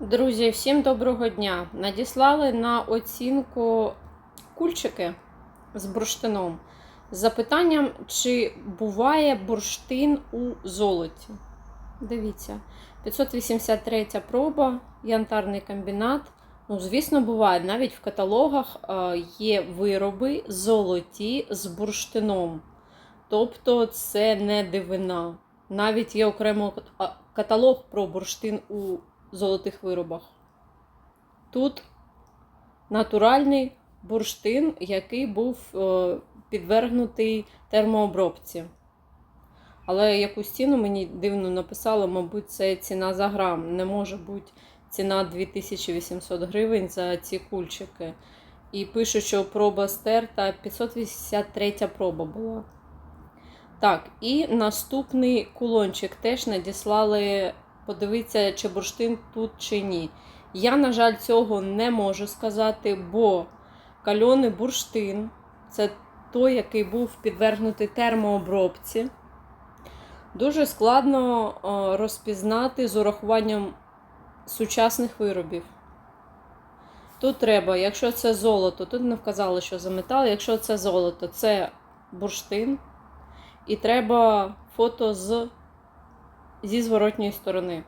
Друзі, всім доброго дня! Надіслали на оцінку кульчики з бурштином з запитанням, чи буває бурштин у золоті. Дивіться, 583 проба, янтарний комбінат. Ну, звісно, буває. Навіть в каталогах е, є вироби золоті з бурштином. Тобто це не дивина. Навіть є окремо каталог про бурштин у золотих виробах. Тут натуральний бурштин, який був е, підвергнутий термообробці. Але якусь ціну мені дивно написали, мабуть, це ціна за грам. Не може бути ціна 2800 гривень за ці кульчики. І пишуть, що проба стерта 583 проба була. Так, і наступний кулончик теж надіслали подивитися, чи бурштин тут чи ні. Я, на жаль, цього не можу сказати, бо кальоний бурштин це той, який був підвергнутий термообробці. Дуже складно е, розпізнати з урахуванням сучасних виробів. Тут треба, якщо це золото, тут не вказали, що за метал, якщо це золото, це бурштин. І треба фото з, зі зворотньої сторони.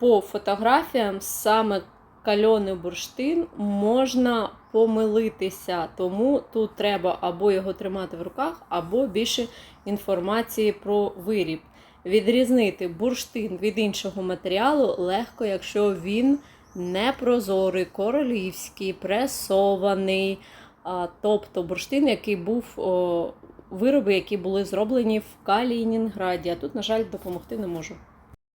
По фотографіям саме кальоний бурштин можна помилитися, тому тут треба або його тримати в руках, або більше інформації про виріб. Відрізнити бурштин від іншого матеріалу легко, якщо він не прозорий, королівський, пресований. Тобто бурштин, який був вироби, які були зроблені в Калінінграді. А тут, на жаль, допомогти не можу.